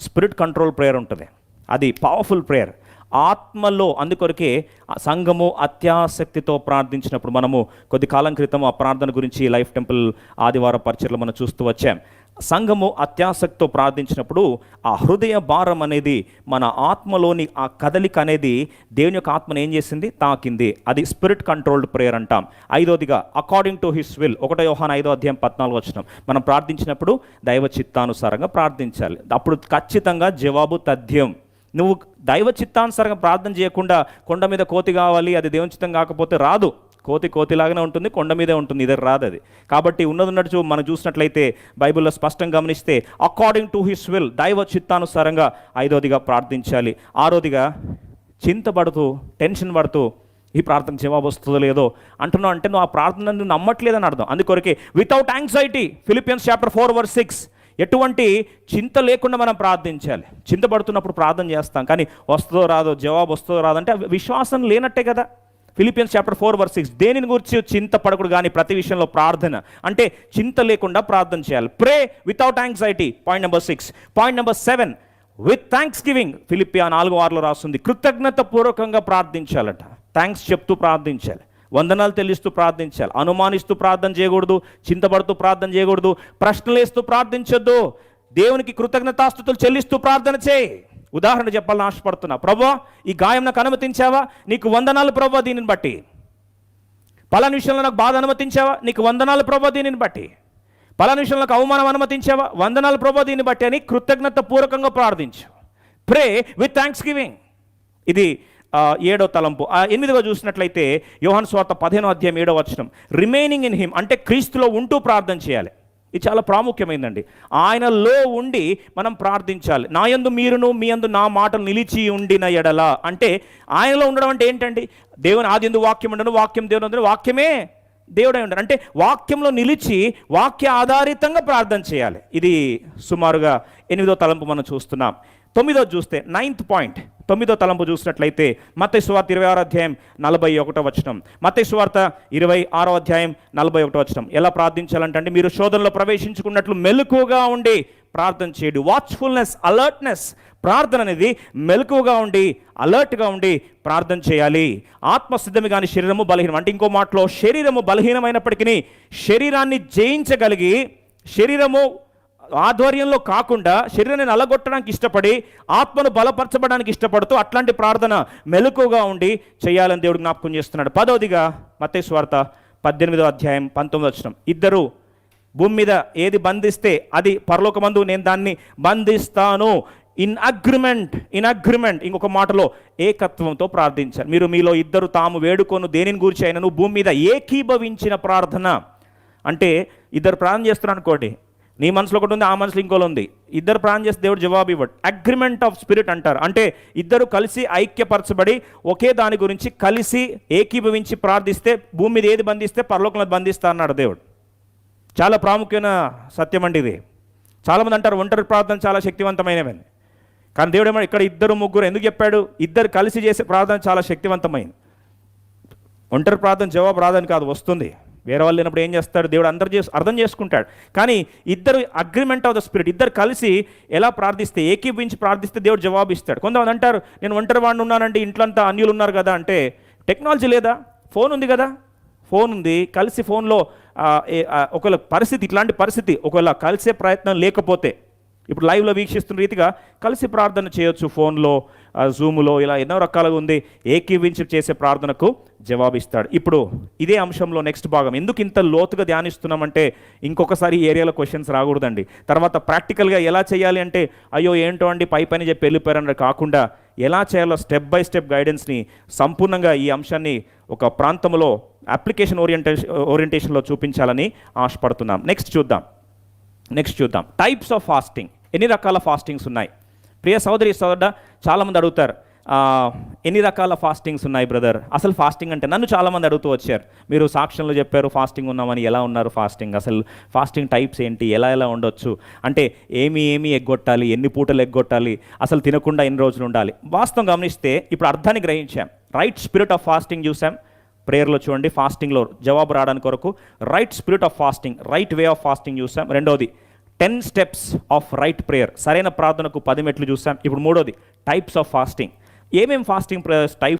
Spirit control prayer ఉంటుంది. అది powerful prayer ఆత్మలో అందుకొరకే సంఘము అత్యాసక్తితో ప్రార్థించినప్పుడు మనము కొద్ది కాలం క్రితం ఆ ప్రార్థన గురించి లైఫ్ టెంపుల్ ఆదివారం పరిచయలు మనం చూస్తూ వచ్చాం. సంఘము అత్యాసక్తితో ప్రార్థించినప్పుడు ఆ హృదయ భారం అనేది మన ఆత్మలోని ఆ కదలిక అనేది దేవుని యొక్క ఆత్మను ఏం చేసింది? తాకింది. అది స్పిరిట్ కంట్రోల్డ్ ప్రేయర్ అంటాం. ఐదోదిగా అకార్డింగ్ టు హిస్ విల్ ఒకటో యోహాన్ ఐదో అధ్యాయం పద్నాలుగు వచ్చిన మనం ప్రార్థించినప్పుడు దైవ చిత్తానుసారంగా ప్రార్థించాలి. అప్పుడు ఖచ్చితంగా జవాబు తథ్యం. నువ్వు దైవ చిత్తానుసారంగా ప్రార్థన చేయకుండా కొండ మీద కోతి కావాలి అది దేవుని చిత్తం కాకపోతే రాదు. కోతి కోతిలాగానే ఉంటుంది కొండ మీదే ఉంటుంది ఇదే రాదు అది. కాబట్టి ఉన్నది ఉన్నట్టు చూ- మనం చూసినట్లయితే బైబిల్లో స్పష్టంగా గమనిస్తే అకార్డింగ్ టు హిస్ విల్ దైవ చిత్తానుసారంగా ఐదోదిగా ప్రార్థించాలి. ఆరోదిగా చింతపడుతూ టెన్షన్ పడుతూ ఈ ప్రార్థన జవాబు వస్తుందో లేదో అంటున్నావు అంటే నువ్వు ఆ ప్రార్థన నువ్వు నమ్మట్లేదని అర్థం. అందుకొరకే without anxiety Philippians chapter four verse six ఎటువంటి చింత లేకుండా మనం ప్రార్థించాలి. చింతపడుతున్నప్పుడు ప్రార్థన చేస్తాం కానీ వస్తుందో రాదో జవాబు వస్తుందో రాదో అంటే విశ్వాసం లేనట్టే కదా. Philippians chapter four verse six దేనిని గురించి చింతపడకుడు కానీ ప్రతి విషయంలో ప్రార్థన? అంటే చింత లేకుండా ప్రార్థన చేయాలి. Pray without anxiety point number six point number seven with thanksgiving ఫిలిపియా నాలుగు వారిలో రాస్తుంది. కృతజ్ఞత పూర్వకంగా ప్రార్థించాలట. థ్యాంక్స్ చెప్తూ ప్రార్థించాలి. వందనాలు తెలుస్తూ ప్రార్థించాలి. అనుమానిస్తూ ప్రార్థన చేయకూడదు. చింతపడుతూ ప్రార్థన చేయకూడదు. ప్రశ్నలు వేస్తూ ప్రార్థించొద్దు. దేవునికి కృతజ్ఞతాస్తుతులు చెల్లిస్తూ ప్రార్థన చేయి. ఉదాహరణ చెప్పాలని ఆశపడుతున్నా. ప్రభా ఈ గాయం నాకు అనుమతించావా? నీకు వందనాలు ప్రభా దీనిని బట్టి. పలాని విషయంలో నాకు బాధ అనుమతించావా? నీకు వందనాలు ప్రభా దీనిని బట్టి. పలాని విషయంలో నాకు అవమానం అనుమతించావా? వందనాలు ప్రభా దీన్ని బట్టి అని కృతజ్ఞత పూర్వకంగా ప్రార్థించు. ప్రే విత్ థ్యాంక్స్ గివింగ్ ఇది ఏడో తలంపు. ఆ చూసినట్లయితే యోహాన్ స్వార్త పదిహేనో అధ్యాయం ఏడో వచనం. రిమైనింగ్ ఇన్ హిమ్ అంటే క్రీస్తులో ఉంటూ ప్రార్థన చేయాలి. ఇది చాలా ప్రాముఖ్యమైందండి. ఆయనలో ఉండి మనం ప్రార్థించాలి. నా యందు మీరును మీ యందు నా మాటలు నిలిచి ఉండిన ఎడల. అంటే ఆయనలో ఉండడం అంటే ఏంటండి? దేవుని ఆది ఎందు వాక్యం ఉండను వాక్యం దేవుని ఉండను వాక్యమే దేవుడై ఉండను అంటే వాక్యంలో నిలిచి వాక్య ఆధారితంగా ప్రార్థన చేయాలి. ఇది సుమారుగా ఎనిమిదో తలంపు మనం చూస్తున్నాం. తొమ్మిదో చూస్తే నైన్త్ పాయింట్ తొమ్మిదో తలంపు చూసినట్లయితే మత్తయి సువార్త ఇరవై ఆరో అధ్యాయం నలభై ఒకటో వచనం. మత్తయి సువార్త ఇరవై ఆరో అధ్యాయం నలభై ఒకటో వచనం. ఎలా ప్రార్థించాలంటే మీరు శోధనలో ప్రవేశించుకున్నట్లు మెలకువగా ఉండి ప్రార్థన చేయడు. వాచ్ఫుల్నెస్ అలర్ట్నెస్ ప్రార్థన అనేది మెలకువగా ఉండి అలర్ట్గా ఉండి ప్రార్థన చేయాలి. ఆత్మసిద్ధమి కానీ శరీరము బలహీనం. అంటే ఇంకో మాటలో శరీరము బలహీనమైనప్పటికీ శరీరాన్ని జయించగలిగి శరీరము ఆధ్వర్యంలో కాకుండా శరీరాన్ని నలగొట్టడానికి ఇష్టపడి ఆత్మను బలపరచబడానికి ఇష్టపడుతూ అట్లాంటి ప్రార్థన మెలకుగా ఉండి చేయాలని దేవుడు జ్ఞాపకం చేస్తున్నాడు. పదవదిగా మతేశ్వార్త పద్దెనిమిదో అధ్యాయం పంతొమ్మిది వచ్చిన ఇద్దరు భూమి మీద ఏది బంధిస్తే అది పరలోకమందు నేను దాన్ని బంధిస్తాను. ఇన్ అగ్రిమెంట్ ఇన్ అగ్రిమెంట్ ఇంకొక మాటలో ఏకత్వంతో ప్రార్థించారు మీరు మీలో ఇద్దరు తాము వేడుకొను దేనిని గురించి అయినను? భూమి మీద ఏకీభవించిన ప్రార్థన. అంటే ఇద్దరు ప్రార్థన చేస్తున్నారు అనుకోండి. నీ మనసులో ఒకటి ఉంది ఆ మనసులో ఇంకోలో ఉంది. ఇద్దరు ప్రాణం చేస్తే దేవుడు జవాబు ఇవ్వడు. అగ్రిమెంట్ ఆఫ్ స్పిరిట్ అంటారు. అంటే ఇద్దరు కలిసి ఐక్యపరచబడి ఒకే దాని గురించి కలిసి ఏకీభవించి ప్రార్థిస్తే భూమి మీద ఏది బంధిస్తే పరలోకంలో బంధిస్తా అన్నాడు దేవుడు. చాలా ప్రాముఖ్యమైన సత్యం అండి ఇది. చాలామంది అంటారు ఒంటరి ప్రార్థన చాలా శక్తివంతమైనవి కానీ దేవుడు ఏమో ఇక్కడ ఇద్దరు ముగ్గురు ఎందుకు చెప్పాడు? ఇద్దరు కలిసి చేసే ప్రార్థన చాలా శక్తివంతమైంది. ఒంటరి ప్రార్థన జవాబు రాదని కాదు వస్తుంది. వేరే వాళ్ళు లేనప్పుడు ఏం చేస్తాడు? దేవుడు అందరు చేసి అర్థం చేసుకుంటాడు. కానీ ఇద్దరు అగ్రిమెంట్ ఆఫ్ ద స్పిరిట్ ఇద్దరు కలిసి ఎలా ప్రార్థిస్తే ఏకీభించి ప్రార్థిస్తే దేవుడు జవాబు ఇస్తాడు. కొంతమంది అంటారు నేను ఒంటరి వాడిని ఉన్నానంటే ఇంట్లో అంతా అన్యులు ఉన్నారు కదా అంటే టెక్నాలజీ లేదా? ఫోన్ ఉంది కదా? ఫోన్ ఉంది. కలిసి ఫోన్లో ఒకవేళ పరిస్థితి ఇట్లాంటి పరిస్థితి ఒకవేళ కలిసే ప్రయత్నం లేకపోతే ఇప్పుడు లైవ్లో వీక్షిస్తున్న రీతిగా కలిసి ప్రార్థన చేయొచ్చు ఫోన్లో. జూములో ఇలా ఎన్నో రకాలుగా ఉంది. ఏకీవించి చేసే ప్రార్థనకు జవాబిస్తాడు. ఇప్పుడు ఇదే అంశంలో నెక్స్ట్ భాగం. ఎందుకు ఇంత లోతుగా ధ్యానిస్తున్నామంటే ఇంకొకసారి ఏరియాలో క్వశ్చన్స్ రాకూడదండి. తర్వాత ప్రాక్టికల్గా ఎలా చేయాలి అంటే అయ్యో ఏంటో అండి పై పని చెప్పి వెళ్ళిపోయారని కాకుండా ఎలా చేయాలో స్టెప్ బై స్టెప్ గైడెన్స్ని సంపూర్ణంగా ఈ అంశాన్ని ఒక ప్రాంతంలో అప్లికేషన్ ఓరియంటేషన్ ఓరియంటేషన్లో చూపించాలని ఆశపడుతున్నాం. నెక్స్ట్ చూద్దాం. నెక్స్ట్ చూద్దాం. టైప్స్ ఆఫ్ ఫాస్టింగ్ ఎన్ని రకాల ఫాస్టింగ్స్ ఉన్నాయి? ప్రియ సోదరి సోదర చాలామంది అడుగుతారు ఎన్ని రకాల ఫాస్టింగ్స్ ఉన్నాయి బ్రదర్? అసలు ఫాస్టింగ్ అంటే నన్ను చాలామంది అడుగుతూ వచ్చారు మీరు సాక్ష్యంలో చెప్పారు ఫాస్టింగ్ ఉన్నామని ఎలా ఉన్నారు ఫాస్టింగ్? అసలు ఫాస్టింగ్ టైప్స్ ఏంటి? ఎలా ఎలా ఉండొచ్చు? అంటే ఏమి ఏమి ఎగ్గొట్టాలి? ఎన్ని పూటలు ఎగ్గొట్టాలి? అసలు తినకుండా ఎన్ని రోజులు ఉండాలి? వాస్తవం గమనిస్తే ఇప్పుడు అర్థాన్ని గ్రహించాం. రైట్ స్పిరిట్ ఆఫ్ ఫాస్టింగ్ చూసాం. ప్రేయర్లో చూడండి ఫాస్టింగ్లో జవాబు రావడానికి కొరకు right spirit of fasting right way of fasting చూసాం. రెండోది ten steps of right prayer. సరైన ప్రార్థనకు పది మెట్లు చూసాం. ఇప్పుడు మూడోది టైప్స్ ఆఫ్ ఫాస్టింగ్ ఏమేం ఫాస్టింగ్ టైప్